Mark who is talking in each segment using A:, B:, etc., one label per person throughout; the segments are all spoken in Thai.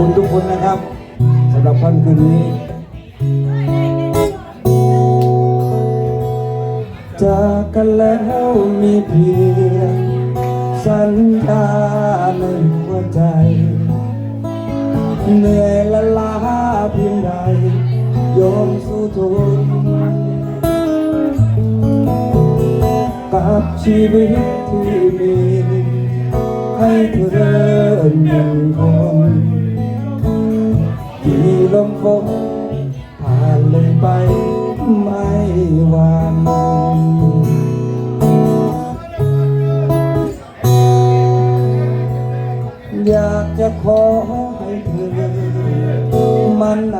A: คุณทุกคนนะครับสำหรับค่ำคืนนี้จากกันแล้วมีเพียงสัญญาในหัวใจเหนื่อยละลาเพียงใดยอมสู้ทนกับชีวิตที่มี ให้เธอยังคง ลมฝนผ่านเลยไปไม่หวันอยากจะขอให้เธอ มันใน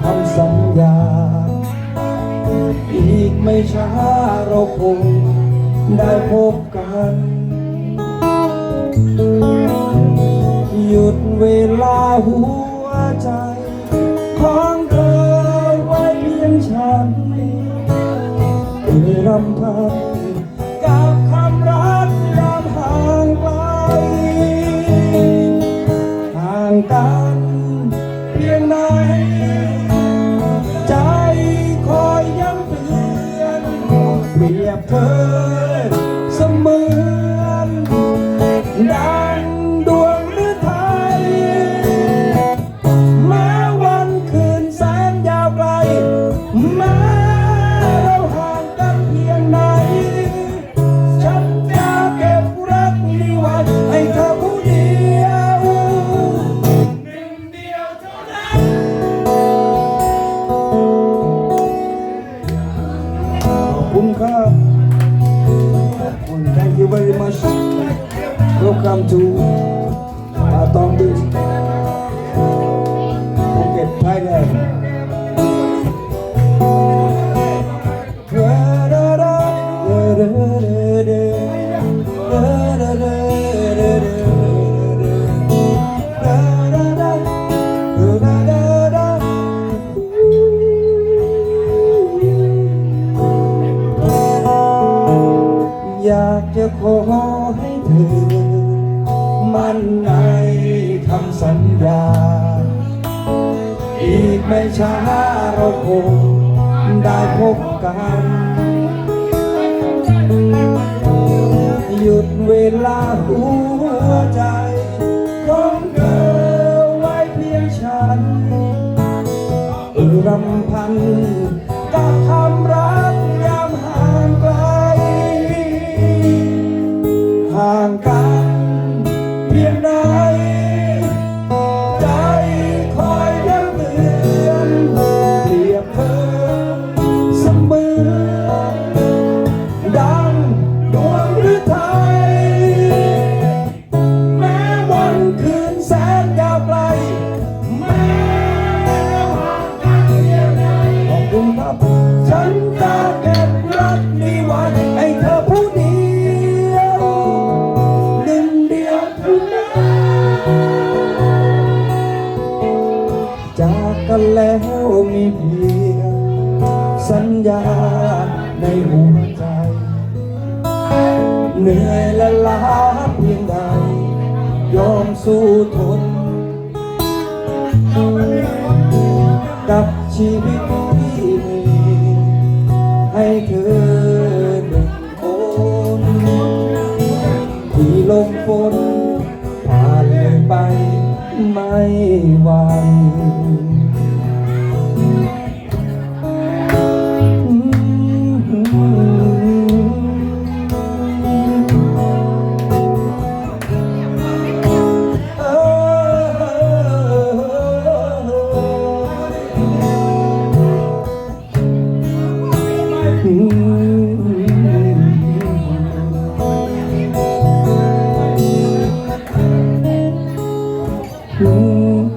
A: คำสัญญา อีกไม่ช้าเราคงได้พบกัน หยุดเวลาหัว ใจของเธอไว้เพียงฉันเพื่อรำพันกับคำรักยามห่างไกลห่างกันเพียงไหนใจคอยย้ำเตือนเปรียบเธอ คุณครับขอบคุณ thank you very much welcome to อยากจะขอให้เธอ มั่นในคำสัญญา อีกไม่ช้าเราคงได้พบกัน หยุดเวลาหู ญญาในหัวใจ เหนื่อยและล้าเพียงใด ยอมสู้ท 嗯